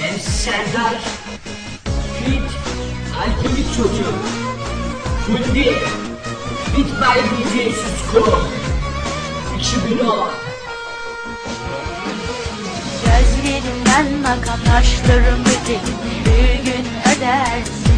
Hem Serdar, Fit, alkolik çocuk. Fundi, Fit by DJ Susko. 2010. Gözlerimden akan taşlarım Bir gün ödersin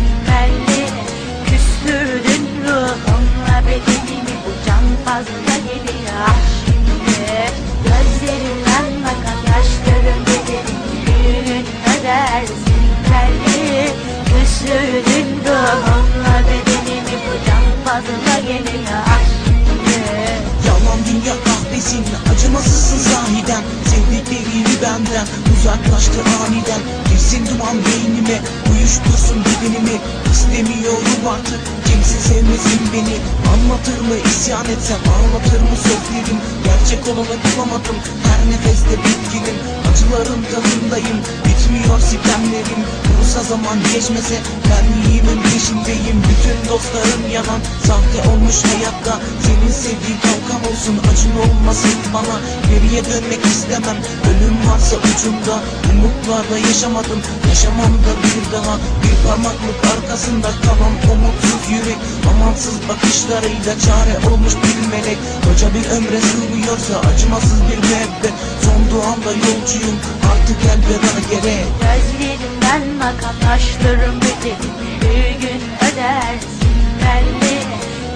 belli Küstürdün ruhumla bedenimi Bu can fazla geliyor şimdi Yalan dünya kahvesin Acımasızsın sahiden. Sevdiklerini benden Uzaklaştı aniden. Girsin duman beynime Uyuştursun bedenimi. İstemiyorum artık Kimse sevmesin beni. Anlatır mı isyan etsem Ağlatır mı sözlerim? Gerçek olanı bulamadım Her nefeste bitkinim Olsa zaman geçmese Benliğimin peşindeyim Bütün dostlarım yalan Sahte olmuş hayatta. Senin sevdiğin kalkan olsun Acın olmasın bana. Geriye dönmek istemem Ölüm varsa ucumda. Umutlarla yaşamadım Yaşamam da bir daha. Bir parmaklık arkasında kalan umutsuz yürek. Amansız bakışlarıyla çare olmuş bir melek. Koca bir ömre sığmıyorsa acımasız bir müebbet Son duamda yolcuyum Artık elveda gerek Akan taşlarım ödedim Bir gün ödersin belli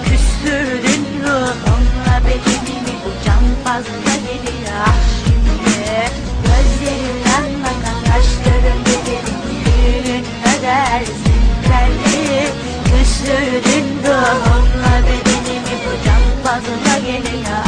Küstürdün ruhumla bedenimi Bu can fazla geliyor şimdi. Gözlerimden akan taşlarım ödedim Bir gün ödersin belli Küstürdün ruhumla bedenimi Bu can fazla geliyor